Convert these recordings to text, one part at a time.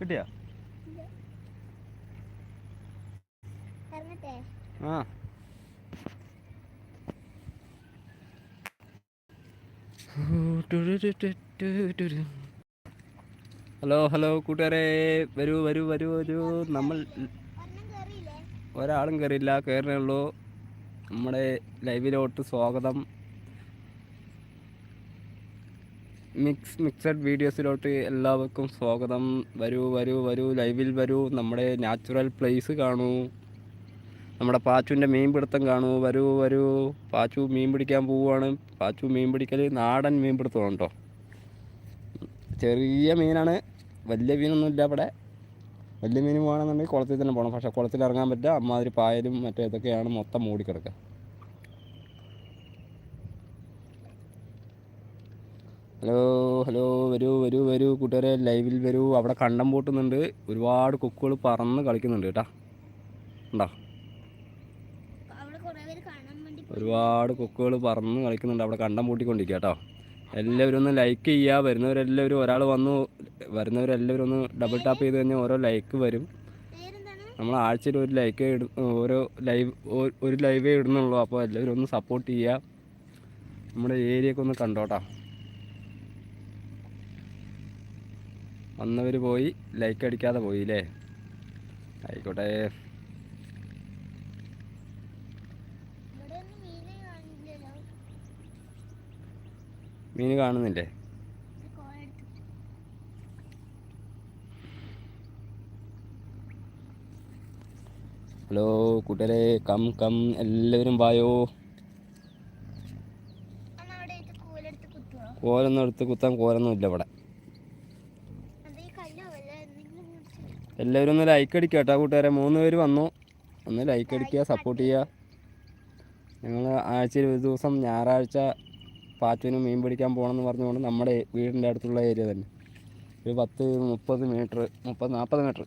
കിട്ടിയാ? ആ. Hello hello കൂട്ടുകാരെ. വരൂ വരൂ വരൂ വരൂ. നമ്മൾ ഒരാളും കയറിയില്ല കയറിയുള്ളൂ നമ്മുടെ ലൈവിലോട്ട് സ്വാഗതം. മിക്സ് മിക്സഡ് വീഡിയോസിലോട്ട് എല്ലാവർക്കും സ്വാഗതം. വരൂ വരൂ വരൂ ലൈവിൽ വരൂ. നമ്മുടെ നാച്ചുറൽ പ്ലേസ് കാണൂ. നമ്മുടെ പാച്ചുവിന്റെ മീൻ പിടുത്തം കാണൂ. വരൂ വരൂ. പാച്ചു മീൻ പിടിക്കാൻ പോവുകയാണ്. പാച്ചു മീൻ പിടിക്കൽ നാടൻ മീൻ പിടുത്തമാണ് കേട്ടോ. ചെറിയ മീനാണ്. വലിയ മീനൊന്നുമില്ല അവിടെ വലിയ മീൻ പോകണമെന്നുണ്ടെങ്കിൽ കുളത്തിൽ തന്നെ പോകണം. പക്ഷേ കുളത്തിൽ ഇറങ്ങാൻ പറ്റില്ല. അമ്മാതിരി പായലും മറ്റേ ഇതൊക്കെയാണ് മൊത്തം മൂടിക്കിടക്കുക. ഹലോ ഹലോ വരൂ വരൂ വരൂ. കൂട്ടുകാരെ ലൈവിൽ വരൂ. അവിടെ കണ്ടം പൂട്ടുന്നുണ്ട്. ഒരുപാട് കൊക്കുകൾ പറന്ന് കളിക്കുന്നുണ്ട് കേട്ടോ. ഉണ്ടോ? ഒരുപാട് കൊക്കുകൾ പറന്ന് കളിക്കുന്നുണ്ട്. അവിടെ കണ്ടം പൂട്ടിക്കൊണ്ടിരിക്കുക കേട്ടോ. എല്ലാവരും ഒന്ന് ലൈക്ക് ചെയ്യുക. വരുന്നവരെല്ലാവരും ഒരാൾ വന്നു. വരുന്നവരെല്ലാവരും ഒന്ന് ഡബിൾ ടാപ്പ് ചെയ്ത് കഴിഞ്ഞാൽ ഓരോ ലൈക്ക് വരും. നമ്മൾ ആഴ്ചയിൽ ഒരു ലൈക്ക് ഓരോ ലൈവ് ഒരു ലൈവേ ഇടുന്നുള്ളൂ. അപ്പോൾ എല്ലാവരും ഒന്ന് സപ്പോർട്ട് ചെയ്യുക. നമ്മുടെ ഏരിയയൊക്കെ ഒന്ന് കണ്ടോട്ടാ. വന്നവർ പോയി ലൈക്ക് അടിക്കാതെ പോയി അല്ലേ ആയിക്കോട്ടെ മീൻ കാണുന്നില്ലേ? ഹലോ കൂട്ടരെ കം കം എല്ലാവരും വായോ? കോലൊന്നും എടുത്ത് കുത്താൻ കോലൊന്നും ഇല്ല ഇവിടെ. എല്ലാവരും ഒന്ന് ലൈക്ക് അടിക്കുക കേട്ടോ കൂട്ടുകാരെ. മൂന്ന് പേര് വന്നു. ഒന്ന് ലൈക്ക് അടിക്കുക സപ്പോർട്ട് ചെയ്യുക. ഞങ്ങൾ ആഴ്ച ഒരു ദിവസം ഞായറാഴ്ച പാച്ചുവിന് മീൻ പിടിക്കാൻ പോകണമെന്ന് പറഞ്ഞുകൊണ്ട് നമ്മുടെ വീടിന്റെ അടുത്തുള്ള ഏരിയ തന്നെ. ഒരു പത്ത് മുപ്പത് മീറ്റർ മുപ്പത് നാൽപ്പത് മീറ്റർ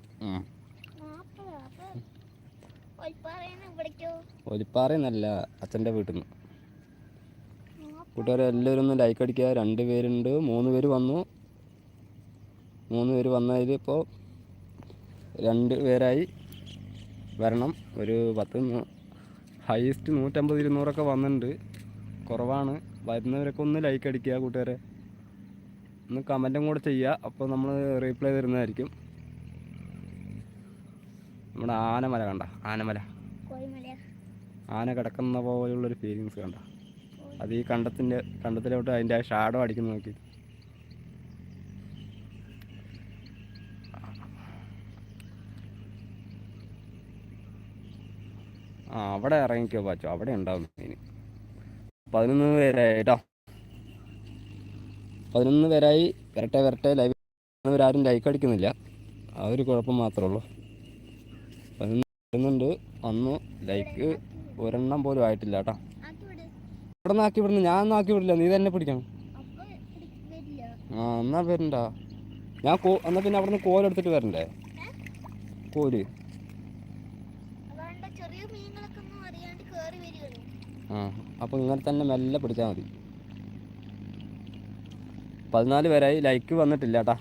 ഒലിപ്പാറയെന്നല്ല അച്ഛന്റെ വീട്ടിൽ നിന്ന് കൂട്ടുകാരെ എല്ലാവരും ഒന്ന് ലൈക്ക് അടിക്കുക. രണ്ട് പേരുണ്ട് മൂന്ന് പേര് വന്നു. മൂന്ന് പേര് വന്നതിൽ ഇപ്പോൾ രണ്ട് പേരായി വരണം. ഒരു പത്ത് ഹൈസ്റ്റ് നൂറ്റമ്പത് ഇരുന്നൂറൊക്കെ വന്നിട്ടുണ്ട് കുറവാണ്. വരുന്നവരൊക്കെ ഒന്ന് ലൈക്ക് അടിക്കുക കൂട്ടുകാരെ. ഒന്ന് കമന്റും കൂടെ ചെയ്യുക. അപ്പോൾ നമ്മൾ റീപ്ലൈ തരുന്നതായിരിക്കും. നമ്മുടെ ആനമല കണ്ട ആനമല. ആന കിടക്കുന്ന പോലെയുള്ളൊരു ഫീലിങ്സ് കണ്ട. അത് ഈ കണ്ടത്തിന്റെ കണ്ടത്തിലോട്ട് അതിന്റെ ആ ഷാഡോ അടിക്കുന്ന നോക്കി. അവിടെ ഇറങ്ങിക്കോ പാച്ചോ. അവിടെ ഉണ്ടാവും മീൻ പതിനൊന്ന് പേരായി കേട്ടോ. പതിനൊന്ന് പേരായി. വരട്ടെ വരട്ടെ. ലൈവ് ആരും ലൈക്ക് അടിക്കുന്നില്ല. ആ ഒരു കുഴപ്പം മാത്രമേ ഉള്ളൂ. പതിനൊന്ന് വരുന്നുണ്ട്. വന്ന്. ലൈക്ക് ഒരെണ്ണം പോലും ആയിട്ടില്ല കേട്ടോ. ഇവിടെ നിന്ന് ആക്കി വിടുന്നു ഞാൻ ഒന്നും ആക്കി വിടില്ല. നീ തന്നെ പിടിക്കണം. ആ എന്നാ വരണ്ട. ഞാൻ കോ എന്നാ പിന്നെ അവിടെ നിന്ന് കോലെടുത്തിട്ട് വരണ്ടേ? കോൽ അതുകൊണ്ട് ചെറിയ മീനുകളൊക്കെ ഒന്നും അറിയാണ്ട് കേറി വരുമല്ലോ അപ്പോൾ ഇങ്ങനെ തന്നെ മെല്ലെ പിടിച്ചാൽ മതി. പതിനാല് പേരായി. ലൈക്ക് വന്നിട്ടില്ല കേട്ടാ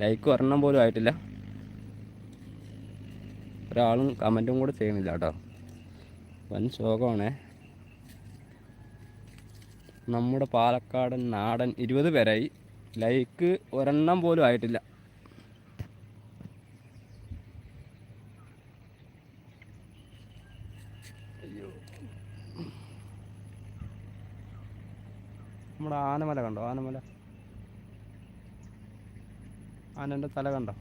ലൈക്ക് ഒരെണ്ണം പോലും ആയിട്ടില്ല. ഒരാളും കമന്റും കൂടെ ചെയ്യുന്നില്ല കേട്ടോ വൻ ശോകമാണേ. നമ്മുടെ പാലക്കാടൻ നാടൻ ഇരുപത് പേരായി. ലൈക്ക് ഒരെണ്ണം പോലും ആയിട്ടില്ല. നമ്മുടെ ആനമല കണ്ടോ? ആനമല. ആനന്റെ തല കണ്ടോ?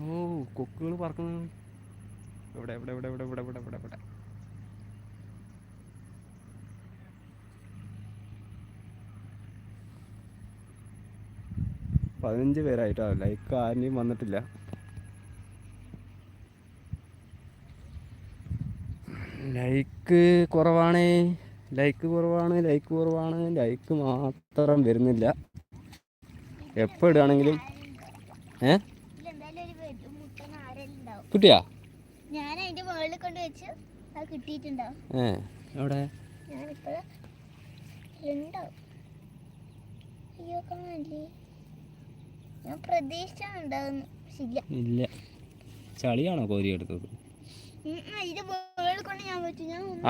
ഓ കൊക്കുകൾ പറക്കുന്നു ഇവിടെ ഇവിടെ ഇവിടെ ഇവിടെ ഇവിടെ ഇവിടെ ഇവിടെ ഇവിടെ പതിനഞ്ച് പേരായിട്ടോ? ലൈക്ക് ആരെയും വന്നിട്ടില്ല. ലൈക്ക് കുറവാണ്. ലൈക്ക് കുറവാണ് ലൈക്ക് കുറവാണ്. ലൈക്ക് മാത്രം വരുന്നില്ല. എപ്പോൾ ഇടുകയാണെങ്കിലും. ഏ? കിട്ടിയാ? എവിടെ? ഇല്ല. ചളിയാണോ കോരി എടുത്തത്?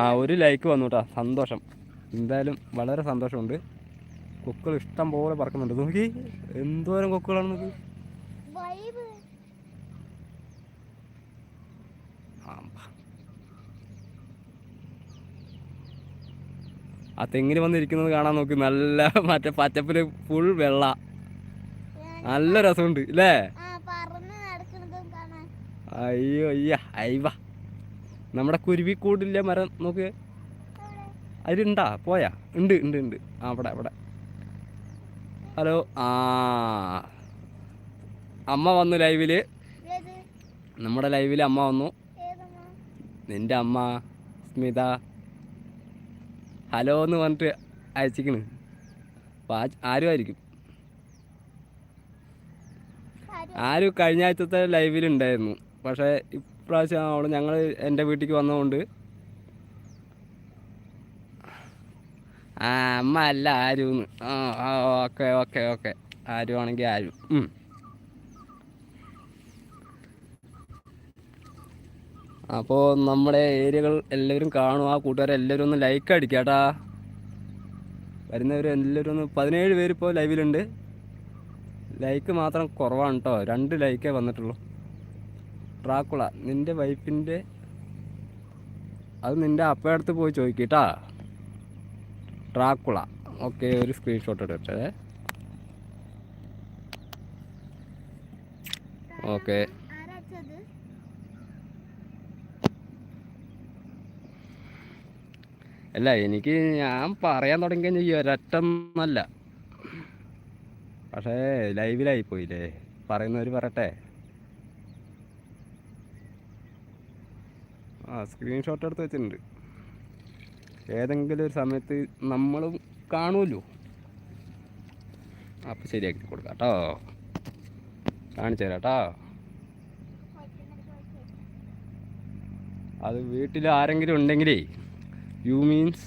ആ ഒരു ലൈക്ക് വന്നു കേട്ടോ സന്തോഷം. എന്തായാലും വളരെ സന്തോഷമുണ്ട്. കൊക്കുകൾ ഇഷ്ടം പോലെ പറക്കുന്നുണ്ട്. നോക്കി. എന്തോരം കൊക്കുകളാണ് നോക്കി. ആ തെങ്ങിന് വന്നിരിക്കുന്നത് കാണാൻ നോക്കി. നല്ല മറ്റേ പച്ചപ്പിൽ ഫുൾ വെള്ള. നല്ല രസമുണ്ട് ഇല്ലേ അയ്യോ അയ്യ അയ്യ. നമ്മുടെ കുരുവിക്കൂടില്ല മരം? നോക്ക്. അതിലുണ്ടാ പോയാ. ഉണ്ട് ഉണ്ട് ഉണ്ട്. ആ അവിടെ അവിടെ. ഹലോ ആ. അമ്മ വന്നു ലൈവിൽ. നമ്മുടെ ലൈവിൽ അമ്മ വന്നു. നിന്റെ അമ്മ സ്മിത. ഹലോ എന്ന് പറഞ്ഞിട്ട് അയച്ചിക്കണ്. അപ്പോൾ ആരും ആയിരിക്കും? ആരും ആരും കഴിഞ്ഞ ആഴ്ചത്തെ ലൈവിലുണ്ടായിരുന്നു പക്ഷേ ഇപ്രാവശ്യം അവൾ ഞങ്ങൾ എന്റെ വീട്ടിലേക്ക് വന്നതുകൊണ്ട്. ആ അമ്മ അല്ല ആരും ആ ഓക്കെ ഓക്കെ ഓക്കെ. ആരും. ആണെങ്കിൽ ആരും അപ്പോൾ നമ്മുടെ ഏരിയകൾ എല്ലാവരും കാണും. ആ കൂട്ടുകാരെ എല്ലാവരും ഒന്ന് ലൈക്ക് അടിക്കാട്ടാ. വരുന്നവർ എല്ലാവരും ഒന്ന് പതിനേഴ് പേര് ഇപ്പോൾ ലൈവിലുണ്ട് ലൈക്ക് മാത്രം കുറവാണ് കേട്ടോ രണ്ട് ലൈക്കേ വന്നിട്ടുള്ളൂ. ഡ്രാക്കുള നിന്റെ വൈഫിന്റെ അത് നിന്റെ അപ്പയടുത്ത് പോയി ചോദിക്കട്ടാ ഡ്രാക്കുള. ഓക്കെ ഒരു സ്ക്രീൻഷോട്ട് എടുക്കട്ടെ ഓക്കെ. അല്ല എനിക്ക് ഞാൻ പറയാൻ തുടങ്ങി കഴിഞ്ഞാൽ ഈ ഒരറ്റൊന്നല്ല. പക്ഷേ ലൈവിലായി പോയില്ലേ പറയുന്നവർ പറയട്ടെ. ആ സ്ക്രീൻഷോട്ട് എടുത്ത് വെച്ചിട്ടുണ്ട്. ഏതെങ്കിലും ഒരു സമയത്ത് നമ്മളും കാണുമല്ലോ. അപ്പോൾ ശരിയാക്കി കൊടുക്കാം കേട്ടോ കാണിച്ചു തരാം കേട്ടോ അത് വീട്ടിൽ ആരെങ്കിലും ഉണ്ടെങ്കിലേ യു മീൻസ്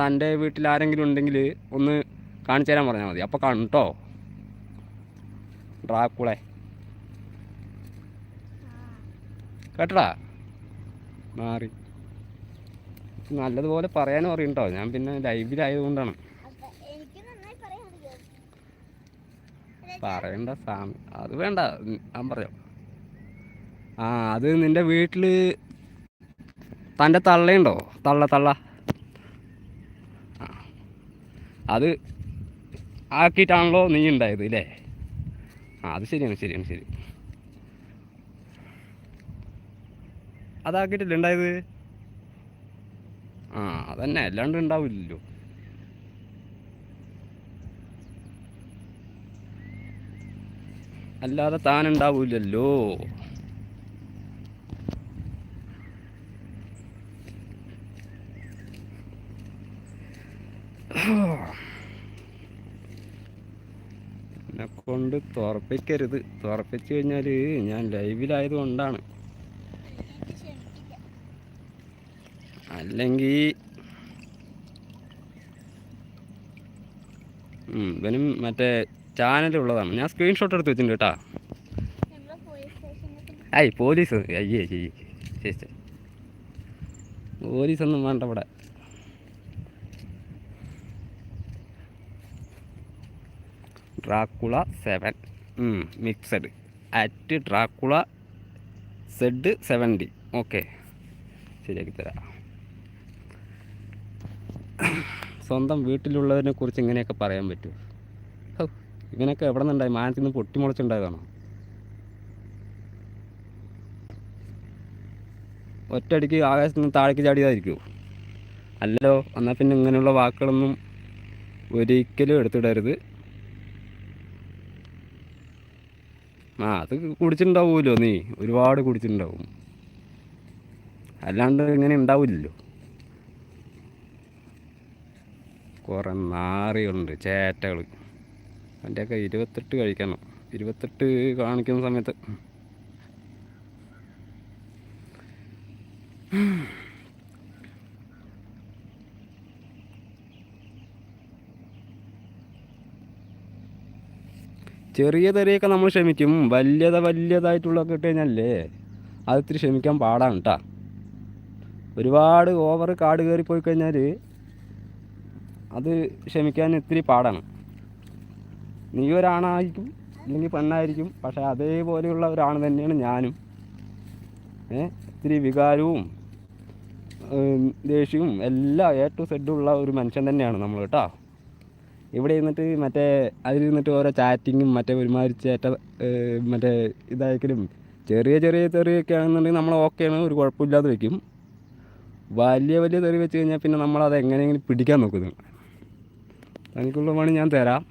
തന്റെ വീട്ടിൽ ആരെങ്കിലും ഉണ്ടെങ്കിൽ ഒന്ന് കാണിച്ചു തരാൻ പറഞ്ഞാൽ മതി. അപ്പോൾ കാണും കേട്ടോ ഡ്രാക്കുളെ. കേട്ടടാ? മാറി. നല്ലതുപോലെ പറയാനും അറിയണ്ടോ ഞാൻ പിന്നെ ലൈവിലായതുകൊണ്ടാണ്. പറയണ്ട സാമി അത് വേണ്ട. ഞാൻ പറയാം. ആ അത് നിന്റെ വീട്ടിൽ തന്റെ തള്ളയുണ്ടോ? തള്ള തള്ള. അത് ആക്കിയിട്ടാണല്ലോ നീ ഉണ്ടായത് ഇല്ലേ? ആ അത് ശരിയാണ് ശരിയാണ് ശരി. അതാക്കിയിട്ടില്ല ഉണ്ടായത് ആ അതന്നെ. അല്ലാണ്ട് ഉണ്ടാവില്ലല്ലോ അല്ലാതെ താൻ ഉണ്ടാവില്ലല്ലോ എന്നെ കൊണ്ട് തുറപ്പിക്കരുത്. തുറപ്പിച്ചു കഴിഞ്ഞാൽ ഞാൻ ലൈവിലായത് കൊണ്ടാണ്. അല്ലെങ്കിൽ ഇവനും മറ്റേ ചാനലുള്ളതാണ്. ഞാൻ സ്ക്രീൻഷോട്ട് എടുത്ത് വെച്ചിട്ടുണ്ട് കേട്ടാ. നമ്മൾ പോലീസ്. ഐ പോലീസ് അയ്യേ ചെയ്യ ശരി പോലീസൊന്നും വേണ്ട ഇവിടെ. Dracula seven. Mixed. At Dracula Z seventy. Okay. ശരിയാക്കി തരാം. സ്വന്തം വീട്ടിലുള്ളതിനെ കുറിച്ച് ഇങ്ങനെയൊക്കെ പറയാൻ പറ്റുമോ? ഇവനൊക്കെ എവിടെ നിന്നുണ്ടായി? മാനത്തിൽ നിന്ന് പൊട്ടിമുളച്ചുണ്ടായതാണോ? ഒറ്റയടിക്ക് ആകാശത്ത് നിന്ന് താഴേക്ക് ചാടിയതായിരിക്കുമോ അല്ലല്ലോ എന്നാൽ പിന്നെ ഇങ്ങനെയുള്ള വാക്കുകളൊന്നും ഒരിക്കലും എടുത്തിടരുത്. ആ അത് കുടിച്ചിട്ടുണ്ടാവുമല്ലോ നീ. ഒരുപാട് കുടിച്ചിട്ടുണ്ടാവും. അല്ലാണ്ട് ഇങ്ങനെ ഉണ്ടാവില്ലല്ലോ. കുറേ നാറികളുണ്ട് ചേറ്റകൾ അതിന്റെയൊക്കെ ഇരുപത്തെട്ട് കഴിക്കണം. ഇരുപത്തെട്ട് കാണിക്കുന്ന സമയത്ത്. ചെറിയ തെറിയൊക്കെ നമ്മൾ ക്ഷമിക്കും. വലിയത വലിയതായിട്ടുള്ളതൊക്കെ ഇട്ട് കഴിഞ്ഞാലേ അത് ഇത്തിരി ക്ഷമിക്കാൻ പാടാണ് കേട്ടോ ഒരുപാട് ഓവർ കാട് കയറി പോയി കഴിഞ്ഞാൽ അത് ക്ഷമിക്കാൻ ഇത്തിരി പാടാണ്. നീ ഒരാണായിരിക്കും അല്ലെങ്കിൽ പെണ്ണായിരിക്കും പക്ഷേ അതേപോലെയുള്ള ഒരാണ് തന്നെയാണ് ഞാനും. ഏ ഇത്തിരി വികാരവും ദേഷ്യവും എല്ലാം എ ടു സെഡ് ഉള്ള ഒരു മനുഷ്യൻ തന്നെയാണ് നമ്മൾ കേട്ടോ. ഇവിടെ ഇരുന്നിട്ട് മറ്റേ അതിലിരുന്നിട്ട് ഓരോ ചാറ്റിങ്ങും മറ്റേ ഒരുമാതിരി ചേറ്റ മറ്റേ ഇതായിരിക്കലും ചെറിയ ചെറിയ തെറിയൊക്കെ ആണെന്നുണ്ടെങ്കിൽ നമ്മൾ ഓക്കെയാണ് ഒരു കുഴപ്പമില്ലാതെ വയ്ക്കും വലിയ വലിയ തെറി വെച്ച് കഴിഞ്ഞാൽ പിന്നെ നമ്മളത് എങ്ങനെയെങ്കിലും പിടിക്കാൻ നോക്കുന്നു തനിക്കുള്ള പണി ഞാൻ തരാം.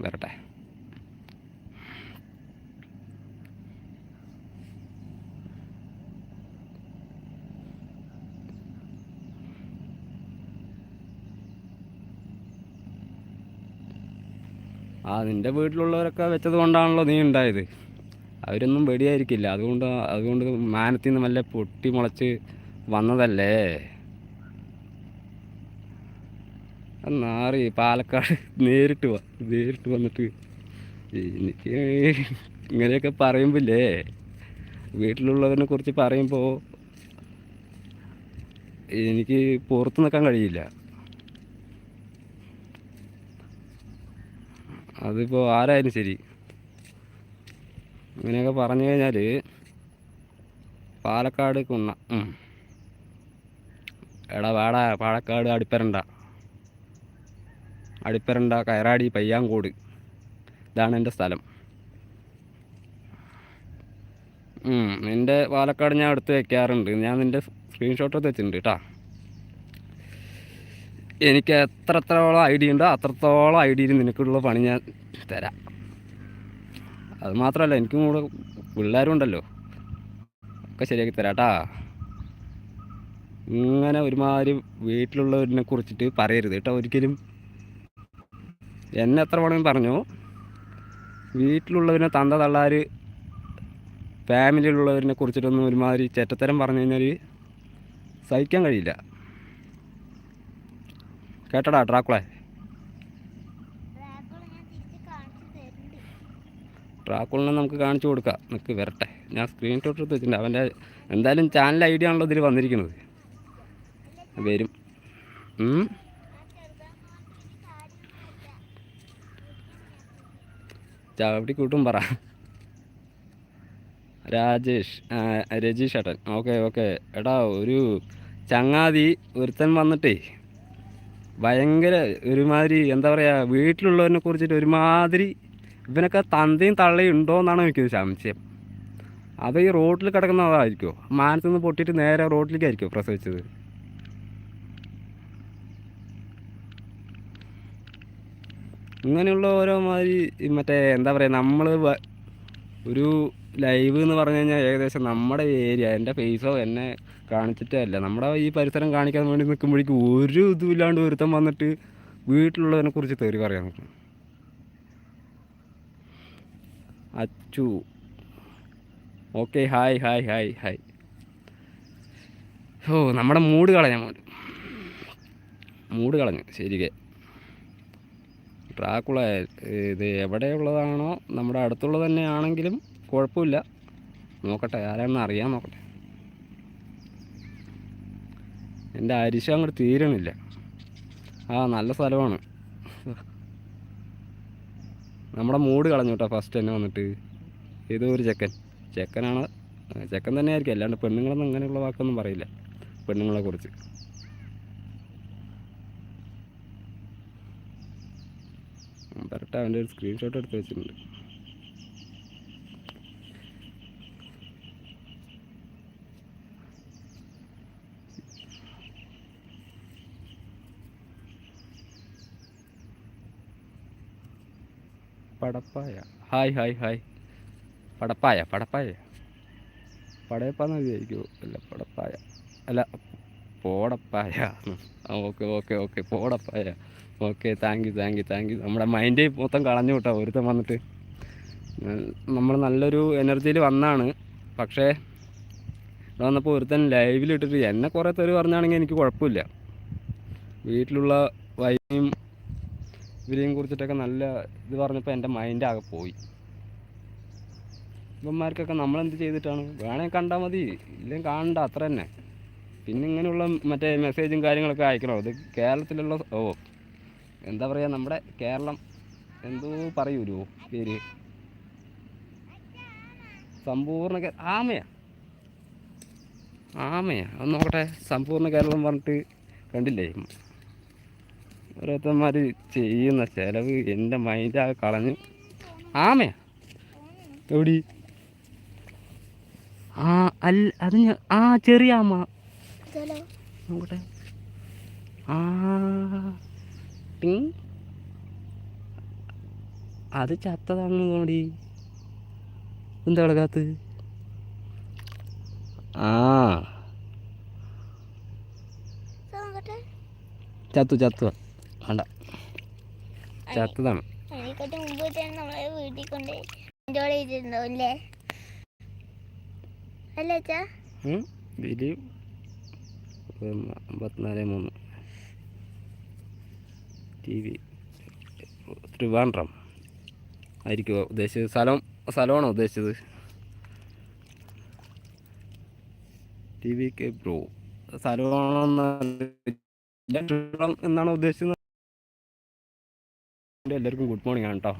വരട്ടെ. ആ നിന്റെ വീട്ടിലുള്ളവരൊക്കെ വെച്ചത് കൊണ്ടാണല്ലോ നീ ഉണ്ടായത്. അവരൊന്നും വെടിയായിരിക്കില്ല. അതുകൊണ്ട് അതുകൊണ്ട് മാനത്തിൽ നിന്ന് വല്ല പൊട്ടി മുളച്ച് വന്നതല്ലേ? നാറി പാലക്കാട് നേരിട്ട് വാ നേരിട്ട് വന്നിട്ട്. എനിക്ക് ഇങ്ങനെയൊക്കെ പറയുമ്പില്ലേ? വീട്ടിലുള്ളവരെ കുറിച്ച് പറയുമ്പോൾ എനിക്ക് പുറത്ത് നിൽക്കാൻ കഴിയില്ല. അതിപ്പോൾ ആരായാലും ശരി. ഇങ്ങനെയൊക്കെ പറഞ്ഞു കഴിഞ്ഞാൽ പാലക്കാട് കുണ്ണ എടാ വാടാ പാലക്കാട് അടിപ്പരണ്ട. അടിപ്പരണ്ട കയറാടി പയ്യാങ്കോട്. ഇതാണ് എന്റെ സ്ഥലം. നിന്റെ പാലക്കാട് ഞാൻ എടുത്ത് വെക്കാറുണ്ട്. ഞാൻ നിന്റെ സ്ക്രീൻഷോട്ട് എടുത്ത് വെച്ചിട്ടുണ്ട് കേട്ടോ എനിക്ക് എത്രത്തോളം ഡി ഉണ്ടോ അത്രത്തോളം ഐ ഡിയിൽ നിനക്കുള്ള പണി ഞാൻ തരാം. അത് മാത്രമല്ല എനിക്കും കൂടെ പിള്ളേരും ഉണ്ടല്ലോ. ഒക്കെ ശരിയാക്കി തരാം കേട്ടാ ഇങ്ങനെ ഒരുമാതിരി വീട്ടിലുള്ളവരിനെ കുറിച്ചിട്ട് പറയരുത് കേട്ടോ ഒരിക്കലും. എന്നെ എത്ര വേണമെങ്കിലും പറഞ്ഞു. വീട്ടിലുള്ളവരെ തന്ത തള്ളാർ ഫാമിലിയിലുള്ളവരിനെ കുറിച്ചിട്ടൊന്നും ഒരുമാതിരി ചെറ്റത്തരം പറഞ്ഞു കഴിഞ്ഞാൽ സഹിക്കാൻ കഴിയില്ല. കേട്ടടാ ട്രാക്കുളെ ഡ്രാക്കുള? ട്രാക്കുളിനെ നമുക്ക് കാണിച്ചു കൊടുക്കാം. നിനക്ക് വരട്ടെ. ഞാൻ സ്ക്രീൻഷോട്ട് എടുത്ത് വെച്ചിട്ടുണ്ട്. അവന്റെ എന്തായാലും ചാനൽ ഐഡിയ ആണല്ലോ ഇതിൽ വന്നിരിക്കുന്നത്. വരും. ചവിട്ടി കൂട്ടും പറ. രാജേഷ് രജീഷ് ഏട്ടൻ. Okay okay. എടാ ഒരു ചങ്ങാതി ഒരുത്തൻ വന്നിട്ടേ ഭയങ്കര ഒരുമാതിരി എന്താ പറയുക വീട്ടിലുള്ളവരെ കുറിച്ചിട്ട് ഒരുമാതിരി ഇവനൊക്കെ തന്തയും തള്ളയും ഉണ്ടോ എന്നാണ് എനിക്ക് സംശയം. അത് ഈ റോട്ടിൽ കിടക്കുന്നതായിരിക്കുമോ മാനത്തുനിന്ന് പൊട്ടിയിട്ട് നേരെ റോട്ടിലേക്കായിരിക്കുമോ പ്രസവിച്ചത്? ഇങ്ങനെയുള്ള ഓരോ മാതിരി മറ്റേ എന്താ പറയുക നമ്മൾ ഒരു ലൈവ് എന്ന് പറഞ്ഞു കഴിഞ്ഞാൽ ഏകദേശം നമ്മുടെ ഏരിയ എന്റെ ഫേസോ എന്നെ കാണിച്ചിട്ടേ അല്ല. നമ്മുടെ ഈ പരിസരം കാണിക്കാൻ വേണ്ടി നിൽക്കുമ്പോഴേക്കും ഒരു ഇതും ഇല്ലാണ്ട് ഒരുത്തൻ വന്നിട്ട് വീട്ടിലുള്ളതിനെ കുറിച്ച് തേറി പറയാൻ നിൽക്കും Achu. Okay hi hi hi hi. ഓ നമ്മുടെ മൂഡ് കളഞ്ഞ മോൻ. മൂഡ് കളഞ്ഞു ശരിക്കെ. ഡ്രാക്കുള ഇത് എവിടെയുള്ളതാണോ നമ്മുടെ അടുത്തുള്ളത് തന്നെയാണെങ്കിലും കുഴപ്പമില്ല. നോക്കട്ടെ ആരാണെന്ന് അറിയാൻ നോക്കട്ടെ. എന്റെ അരിശ അങ്ങോട്ട് തീരണില്ല. ആ നല്ല സ്ഥലമാണ്. നമ്മുടെ മൂഡ് കളഞ്ഞു കേട്ടോ ഫസ്റ്റ് തന്നെ വന്നിട്ട്. ഏതോ ഒരു ചെക്കൻ. ചെക്കനാണ് ചെക്കൻ തന്നെ ആയിരിക്കും അല്ലാണ്ട് പെണ്ണുങ്ങളൊന്നും അങ്ങനെയുള്ള വാക്കൊന്നും പറയില്ല. പെണ്ണുങ്ങളെ കറക്റ്റ് അവന്റെ ഒരു സ്ക്രീൻഷോട്ട് എടുത്ത് വെച്ചിട്ടുണ്ട്. പടപ്പായ. Hi hi hi. പടപ്പായ പടപ്പായ. പടയപ്പാന്ന് വിചാരിക്കുമോ അല്ല പടപ്പായ. അല്ല പോടപ്പായ okay okay okay. പോടപ്പായ okay thank you thank you thank you നമ്മുടെ മൈൻഡ് മൊത്തം കളഞ്ഞു കേട്ടോ ഒരുത്തം വന്നിട്ട്. നമ്മൾ നല്ലൊരു എനർജിയിൽ വന്നാണ്. പക്ഷേ ഇവിടെ വന്നപ്പോൾ ഒരുത്തൻ ലൈവിൽ ഇട്ടിട്ട് എന്നെ കുറേ തെറി പറഞ്ഞാണെങ്കിൽ എനിക്ക് കുഴപ്പമില്ല വീട്ടിലുള്ള വൈഫിനെയും ഇവരെയും കുറിച്ചിട്ടൊക്കെ നല്ല ഇത് പറഞ്ഞപ്പോൾ എന്റെ മൈൻഡ് ആകെ പോയി. ഇവന്മാർക്കൊക്കെ നമ്മളെന്ത് ചെയ്തിട്ടാണ്? വേണേൽ കണ്ടാൽ മതി. ഇല്ലെങ്കിൽ കാണണ്ട അത്ര തന്നെ. പിന്നെ ഇങ്ങനെയുള്ള മറ്റേ മെസ്സേജും കാര്യങ്ങളൊക്കെ അയക്കണം? അത് കേരളത്തിലുള്ള ഓ എന്താ പറയുക നമ്മുടെ കേരളം എന്തോ പറയൂരോ പേര്? സമ്പൂർണ കേ- ആമയാ. ആമയാ. അത് നോക്കട്ടെ സമ്പൂർണ കേരളം പറഞ്ഞിട്ട് കണ്ടില്ലേ? ഓരോരുത്തന്മാർ ചെയ്യുന്ന ചിലവ് എന്റെ മൈൻഡാകെ കളഞ്ഞു. ആമയാ. എവിടെ? ആ അല്ല അത് ഞാൻ ആ ചെറിയ ആമ. നോക്കട്ടെ. ആ ടിങ്. അത് ചത്തതാണെന്ന് തോന്നി എന്താ കിടക്കാത്ത ആ. ചത്തു ചത്തു. വേണ്ട. ചത്തതാണ്. വീട്ടിൽ അമ്പത്തിനാല് മൂന്ന്. T V. ട്രിവാൻഡ്രം ആയിരിക്കുമോ ഉദ്ദേശിച്ചത്? സ്ഥലം സ്ഥലമാണോ ഉദ്ദേശിച്ചത്? ടി വി കെ ബ്രോ സ്ഥലമാണോ എന്നാണ് ഉദ്ദേശിച്ചത്? എല്ലാവർക്കും ഗുഡ് മോർണിംഗ് ആണ് കേട്ടോ.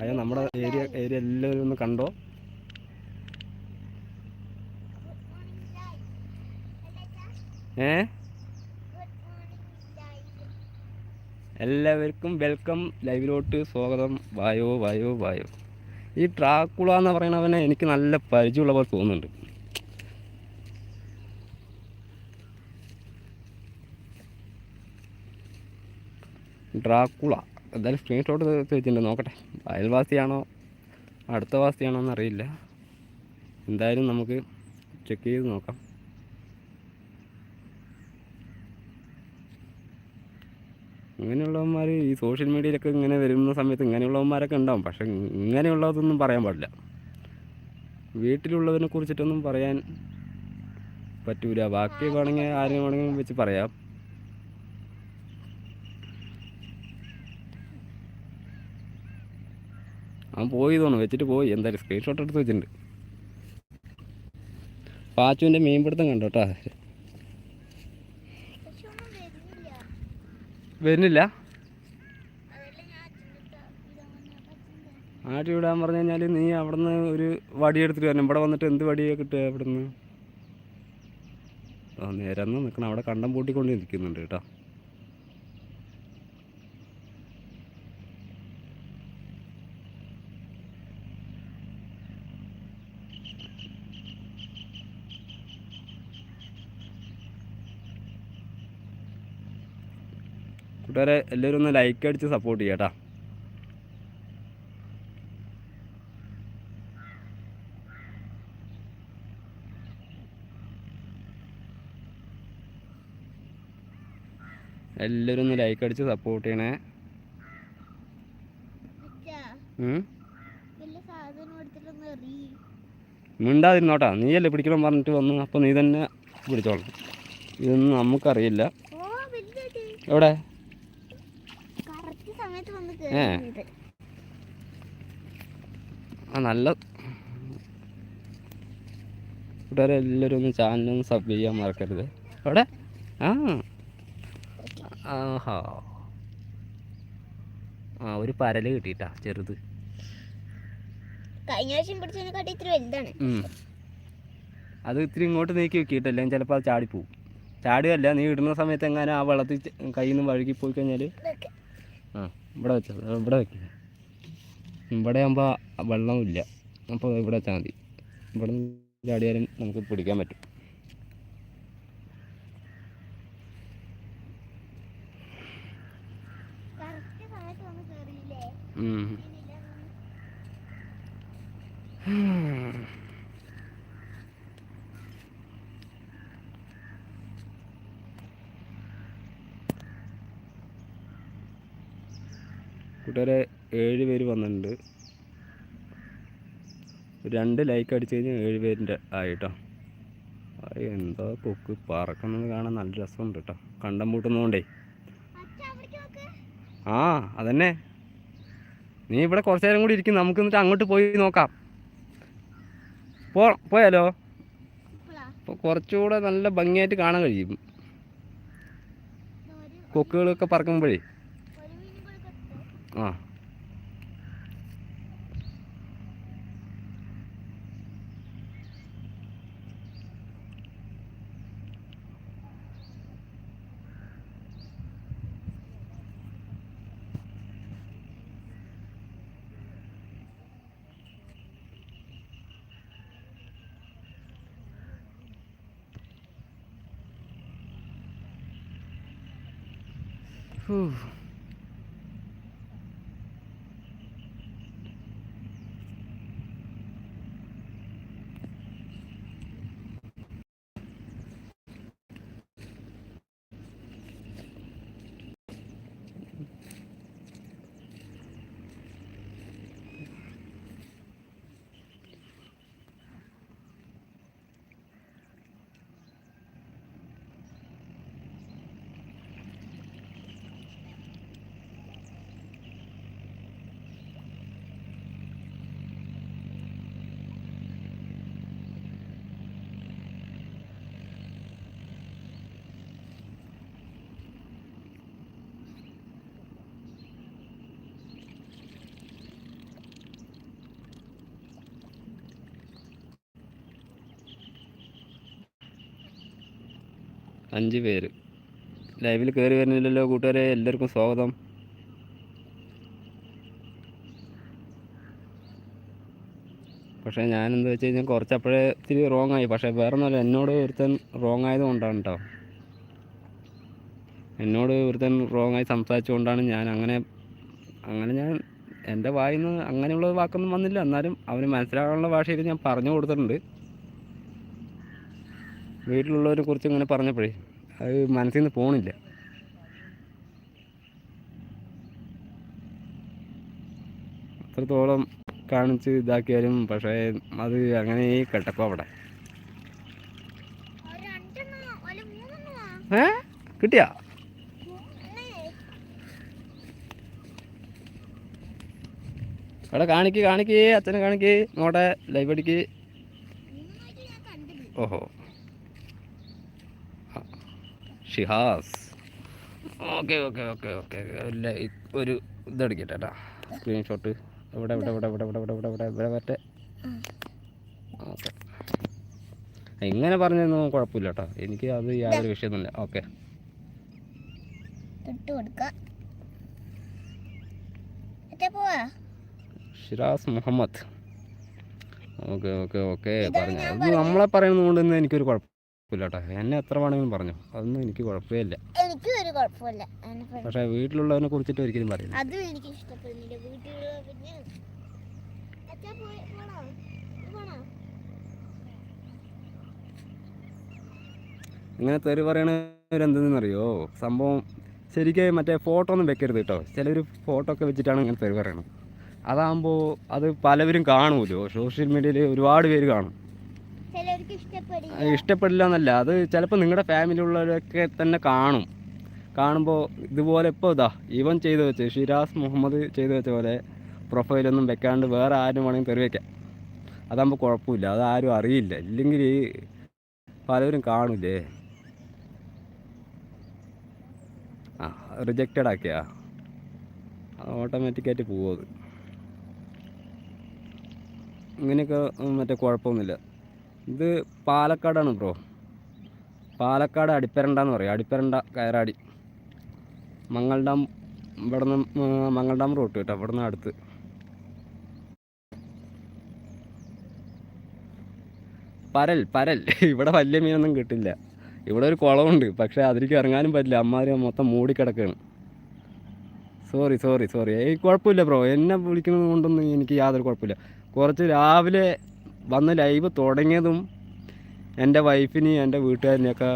അയ്യോ നമ്മുടെ ഏരിയ ഏരിയ എല്ലാവരും ഒന്ന് കണ്ടോ? ഏ? എല്ലാവർക്കും വെൽക്കം. ലൈവിലോട്ട് സ്വാഗതം. വായോ വായോ വായോ. ഈ ട്രാക്കുള എന്ന് പറയണവനെ എനിക്ക് നല്ല പരിചയമുള്ള പോലെ തോന്നുന്നുണ്ട്. ഡ്രാക്കുള എന്തായാലും സ്ക്രീൻഷോട്ട് വെച്ചിട്ടുണ്ട്. നോക്കട്ടെ. അയൽവാസിയാണോ? അടുത്ത വാസിയാണോ എന്നറിയില്ല. എന്തായാലും നമുക്ക് ചെക്ക് ചെയ്ത് നോക്കാം. ഇങ്ങനെയുള്ളവന്മാർ ഈ സോഷ്യൽ മീഡിയയിലൊക്കെ ഇങ്ങനെ വരുന്ന സമയത്ത് ഇങ്ങനെയുള്ളവന്മാരൊക്കെ ഉണ്ടാവും. പക്ഷെ ഇങ്ങനെയുള്ളതൊന്നും പറയാൻ പാടില്ല. വീട്ടിലുള്ളതിനെ കുറിച്ചിട്ടൊന്നും പറയാൻ പറ്റൂല. ബാക്കി വേണമെങ്കിൽ ആരും വേണമെങ്കിൽ വെച്ച് പറയാം. അവൻ പോയി തോന്നുന്നു. വെച്ചിട്ട് പോയി. എന്തായാലും സ്ക്രീൻഷോട്ട് എടുത്ത് വെച്ചിട്ടുണ്ട്. പാച്ചുവിന്റെ മീൻപിടുത്തം കണ്ടോ കേട്ടോ പക്ഷെ ഒന്നും വരുന്നില്ല വരുന്നില്ല. ആട്ടി വിടാൻ പറഞ്ഞു കഴിഞ്ഞാൽ നീ അവിടുന്ന് ഒരു വടി എടുത്തിട്ട് വരണം. ഇവിടെ വന്നിട്ട് എന്ത് വടിയാണ് കിട്ടുക അവിടുന്ന്? നേരം നിൽക്കണം അവിടെ കണ്ടം പൂട്ടിക്കൊണ്ട് നിൽക്കുന്നുണ്ട് കേട്ടോ. കൂട്ടുകാരെ എല്ലാവരും ഒന്ന് ലൈക്ക് അടിച്ച് സപ്പോർട്ട് ചെയ്യാം കേട്ടോ എല്ലാവരും ഒന്ന് ലൈക്ക് അടിച്ച് സപ്പോർട്ട് ചെയ്യണേ. മിണ്ടാതിരുന്നോട്ടാ. നീയല്ലേ പിടിക്കണം പറഞ്ഞിട്ട് വന്നു. അപ്പോൾ നീ തന്നെ പിടിച്ചോളാം ഇതൊന്നും നമുക്കറിയില്ല. എവിടെ? ഏ. ആ നല്ല. കൂട്ടുകാരെ എല്ലാവരും ഒന്ന് ചാനലൊന്ന് സബ് ചെയ്യാൻ മറക്കരുത്. അവിടെ? ആ. ആഹാ. ആ ഒരു പരൽ കിട്ടിട്ടാ ചെറുത്. കഴിഞ്ഞ പ്രാവശ്യം പിടിച്ചതിനെക്കാട്ടി ഇത്തിരി വലുതാണ്. അത് ഇത്തിരി ഇങ്ങോട്ട് നീക്കി വെക്കിയിട്ടല്ലേ ചിലപ്പോൾ അത് ചാടിപ്പോവും. ചാടുകയല്ല നീ ഇടുന്ന സമയത്ത് എങ്ങനെ ആ വെള്ളത്തിൽ കയ്യിൽ നിന്ന് വഴുകി പോയി കഴിഞ്ഞാൽ ആ. ഇവിടെ വെച്ചാൽ ഇവിടെ വെക്കുക ഇവിടെ ആകുമ്പോൾ വെള്ളമില്ല അപ്പോൾ ഇവിടെ വെച്ചാൽ മതി. ഇവിടെ നിന്ന് ചാടിയാലും നമുക്ക് പിടിക്കാൻ പറ്റും. കറക്റ്റ് സമയത്ത് വന്ന് കേറിയില്ലേ ഉം. ഇനിയില്ല, കൂട്ടുകാരെ ഏഴ് പേര് വന്നിട്ടുണ്ട്. രണ്ട് ലൈക്ക് അടിച്ചു കഴിഞ്ഞാൽ ഏഴ് പേരിന്റെ ആയിട്ടോ. എന്താ കൊക്ക് പറക്കുന്നത് കാണാൻ നല്ല രസമുണ്ട് കേട്ടോ കണ്ടം പൂട്ടുന്നതുകൊണ്ടേ ആ അതന്നെ. നീ ഇവിടെ കുറച്ച് നേരം കൂടി ഇരിക്കും. നമുക്ക് എന്നിട്ട് അങ്ങോട്ട് പോയി നോക്കാം. പോ പോയാലോ? അപ്പോൾ കുറച്ചുകൂടെ നല്ല ഭംഗിയായിട്ട് കാണാൻ കഴിയും. കൊക്കുകളൊക്കെ പറക്കുമ്പോഴേ. Ah. Oh. Ooh. അഞ്ച് പേര്. ലൈവിൽ കയറി വരുന്നില്ലല്ലോ കൂട്ടുകാരെ എല്ലാവർക്കും സ്വാഗതം. പക്ഷേ ഞാൻ എന്താ വെച്ച് കഴിഞ്ഞാൽ കുറച്ച് അപ്പോഴേ ഇത്തിരി റോങ് ആയി. പക്ഷേ വേറെ ഒന്നുമല്ല എന്നോട് ഒരുത്തൻ റോങ് ആയത് കൊണ്ടാണ് കേട്ടോ എന്നോട് ഒരുത്തൻ റോങ് ആയി സംസാരിച്ചുകൊണ്ടാണ് ഞാൻ അങ്ങനെ അങ്ങനെ ഞാൻ എന്റെ വായിൽ നിന്ന് അങ്ങനെയുള്ള വാക്കൊന്നും വന്നില്ല. എന്നാലും അവന് മനസ്സിലാകാനുള്ള ഭാഷയിൽ ഞാൻ പറഞ്ഞു കൊടുത്തിട്ടുണ്ട്. വീട്ടിലുള്ളവരെ കുറിച്ച് ഇങ്ങനെ പറഞ്ഞപ്പോഴേ അത് മനസ്സിൽ നിന്ന് പോണില്ല. അത്രത്തോളം കാണിച്ച് ഇതാക്കിയാലും പക്ഷേ അത് അങ്ങനെ കെട്ടപ്പോ അവിടെ. ഏ? കിട്ടിയാ? അവിടെ കാണിക്ക് കാണിക്ക് അച്ഛനെ കാണിക്ക് ഇങ്ങോട്ടെ ലൈവ് അടിക്ക്. ഓഹോ ആ. Shihas okay okay okay okay. അല്ല ഒരു ഇതെടുക്കട്ടെ കേട്ടോ സ്ക്രീൻഷോട്ട് ഇവിടെ ഇവിടെ ഇവിടെ ഇവിടെ ഇവിടെ ഇവിടെ ഇവിടെ ഇവിടെ മറ്റേ. ഓക്കെ. ഇങ്ങനെ പറഞ്ഞൊന്നും കുഴപ്പമില്ല കേട്ടോ എനിക്ക് അത് യാതൊരു വിഷയമൊന്നുമില്ല. Okay. Shiras Muhammad. Okay okay okay പറഞ്ഞു. നമ്മളെ പറയുന്നത് തന്നെ എനിക്കൊരു കുഴപ്പമില്ല കേട്ടോ എന്നെ എത്ര വേണമെങ്കിലും പറഞ്ഞു. അതൊന്നും എനിക്ക് കുഴപ്പമില്ല. എനിക്ക് ഒരു കുഴപ്പമില്ല. പക്ഷേ വീട്ടിലുള്ളതിനെ കുറിച്ചിട്ട് ഒരിക്കലും പറയുന്നു അതും എനിക്ക് ഇഷ്ടപ്പെടുന്നില്ല. വീട്ടിലുള്ള പിന്നെ ഇങ്ങനെ തെറി പറയണവരെന്തെന്നറിയോ? സംഭവം ശരിക്കും മറ്റേ ഫോട്ടോ ഒന്നും വെക്കരുത് കേട്ടോ ചിലർ ഫോട്ടോ ഒക്കെ വെച്ചിട്ടാണ് ഇങ്ങനെ തെറി പറയണത്. അതാകുമ്പോൾ അത് പലവരും കാണുമല്ലോ സോഷ്യൽ മീഡിയയിൽ ഒരുപാട് പേര് കാണും. ഇഷ്ടപ്പെടില്ല എന്നല്ല. അത് ചിലപ്പോൾ നിങ്ങളുടെ ഫാമിലിയുള്ളവരൊക്കെ തന്നെ കാണും. കാണുമ്പോൾ ഇതുപോലെ ഇപ്പോൾ ഇതാ ഇവൻ ചെയ്തു വെച്ച് ഷിരാസ് മുഹമ്മദ് ചെയ്തു വെച്ച പോലെ പ്രൊഫൈലൊന്നും വെക്കാണ്ട് വേറെ ആരും വേണമെങ്കിൽ തെറി വയ്ക്കാം അതാകുമ്പോൾ കുഴപ്പമില്ല അത് ആരും അറിയില്ല. ഇല്ലെങ്കിൽ പലവരും കാണില്ലേ? ആ റിജക്റ്റഡ് ആക്കിയാ. ഓട്ടോമാറ്റിക്കായിട്ട് പോവും അത്. ഇങ്ങനെയൊക്കെ മറ്റേ കുഴപ്പമൊന്നുമില്ല ഇത് പാലക്കാടാണ് ബ്രോ. പാലക്കാട് അടിപ്പരണ്ട എന്ന് പറയും. അടിപ്പരണ്ട കയറാടി. മങ്ങൾ ഡാം ഇവിടെ നിന്ന് മങ്ങൾ ഡാം റൂട്ട് കേട്ടോ. ഇവിടെ നിന്ന് അടുത്ത്. പരൽ പരൽ. ഇവിടെ വലിയ മീനൊന്നും കിട്ടില്ല. ഇവിടെ ഒരു കുളമുണ്ട് പക്ഷേ അതിലേക്ക് ഇറങ്ങാനും പറ്റില്ല. അമ്മാര് മൊത്തം മൂടിക്കിടക്കുകയാണ് സോറി സോറി സോറി. ഈ കുഴപ്പമില്ല ബ്രോ. എന്നെ വിളിക്കുന്നത് കൊണ്ടൊന്നും എനിക്ക് യാതൊരു കുഴപ്പമില്ല. കുറച്ച് രാവിലെ വന്ന് ലൈവ് തുടങ്ങിയതും എന്റെ വൈഫിനെയും എന്റെ വീട്ടുകാരനെയൊക്കെ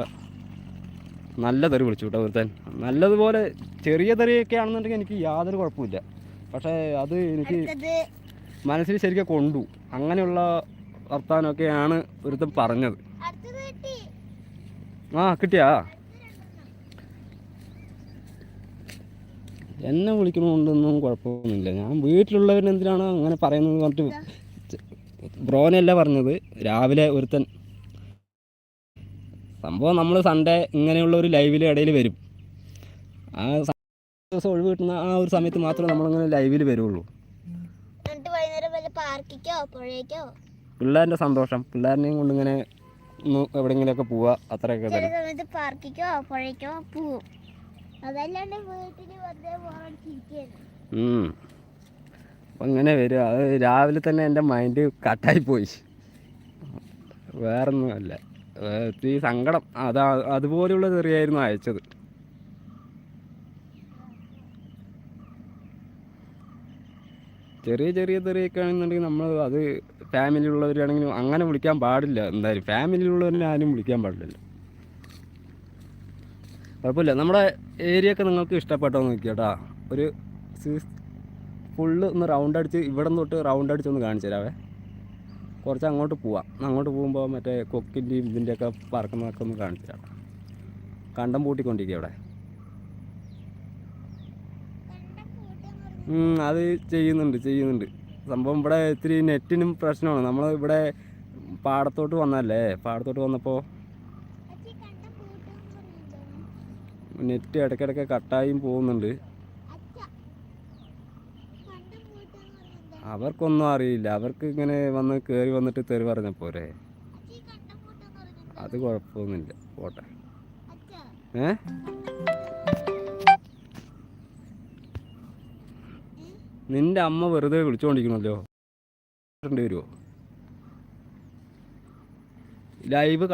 നല്ല തെറി വിളിച്ചു കേട്ടോ ഒരുത്തൻ. നല്ലതുപോലെ ചെറിയ തെറിയൊക്കെ ആണെന്നുണ്ടെങ്കിൽ എനിക്ക് യാതൊരു കുഴപ്പമില്ല പക്ഷേ അത് എനിക്ക് മനസ്സിൽ ശരിക്കും കൊണ്ടു. അങ്ങനെയുള്ള വർത്താനമൊക്കെയാണ് ഒരുത്തൻ പറഞ്ഞത്. ആ കിട്ടിയാ? എന്നെ വിളിക്കണോണ്ടൊന്നും കുഴപ്പമൊന്നുമില്ല. ഞാൻ വീട്ടിലുള്ളവരെന്തിനാണ് അങ്ങനെ പറയുന്നത് പറഞ്ഞിട്ട് ബ്രോനല്ല പറഞ്ഞത്? രാവിലെ ഒരുത്തൻ സംഭവം നമ്മൾ സൺഡേ ഇങ്ങനെയുള്ള ഒരു ലൈവിൽ ഇടയിൽ വരും. ആ ദിവസം ഒഴിവ് കിട്ടുന്ന ആ ഒരു സമയത്ത് മാത്രമേ നമ്മളിങ്ങനെ ലൈവിൽ വരുള്ളൂ. പിള്ളേരുടെ സന്തോഷം. പിള്ളേരിനെയും കൊണ്ട് ഇങ്ങനെ ഒന്ന് എവിടെയെങ്കിലുമൊക്കെ പോവുക അത്രയൊക്കെ തന്നെ പാർക്കിക്കോ പുഴയ്ക്കോ പോവും. അതല്ലാണ്ട് വീട്ടിൽ വെറുതെ. അങ്ങനെ വരും. അത് രാവിലെ തന്നെ എന്റെ മൈൻഡ് കട്ടായി പോയി. വേറൊന്നുമല്ല. ഈ സങ്കടം അതാ അതുപോലെയുള്ള ചെറിയായിരുന്നു അയച്ചത്. ചെറിയ ചെറിയ തെറിയൊക്കെ ആണെന്നുണ്ടെങ്കിൽ നമ്മൾ അത് ഫാമിലിയുള്ളവരാണെങ്കിലും അങ്ങനെ വിളിക്കാൻ പാടില്ല. എന്തായാലും ഫാമിലിയിലുള്ളവരെ ആരും വിളിക്കാൻ പാടില്ല കുഴപ്പമില്ല. നമ്മുടെ ഏരിയ ഒക്കെ നിങ്ങൾക്ക് ഇഷ്ടപ്പെട്ടോ നോക്കിയാട്ടാ. ഒരു ഫുള്ള് ഒന്ന് റൗണ്ട് അടിച്ച് ഇവിടെ നിന്ന് തൊട്ട് റൗണ്ട് അടിച്ച് ഒന്ന് കാണിച്ചു തരാവേ. കുറച്ച് അങ്ങോട്ട് പോവാം. അങ്ങോട്ട് പോകുമ്പോൾ മറ്റേ കൊക്കിന്റെയും ഇതിന്റെയൊക്കെ പറക്കുന്നതൊക്കെ ഒന്ന് കാണിച്ചു തരാം. കണ്ടം പൂട്ടിക്കൊണ്ടിരിക്കുക അവിടെ അത് ചെയ്യുന്നുണ്ട് ചെയ്യുന്നുണ്ട്. സംഭവം ഇവിടെ ഇത്തിരി നെറ്റിനും പ്രശ്നമാണ്. നമ്മൾ ഇവിടെ പാടത്തോട്ട് വന്നല്ലേ പാടത്തോട്ട് വന്നപ്പോൾ നെറ്റ് ഇടയ്ക്കിടയ്ക്ക് കട്ടായും പോകുന്നുണ്ട്. അവർക്കൊന്നും അറിയില്ല. അവർക്ക് ഇങ്ങനെ വന്ന് കയറി വന്നിട്ട് തെറി പറഞ്ഞ പോരെ. അത് കുഴപ്പമൊന്നുമില്ല. പോട്ടെ. ഏ? നിന്റെ അമ്മ വെറുതെ വിളിച്ചുകൊണ്ടിരിക്കണല്ലോ വരുമോ ലൈവ്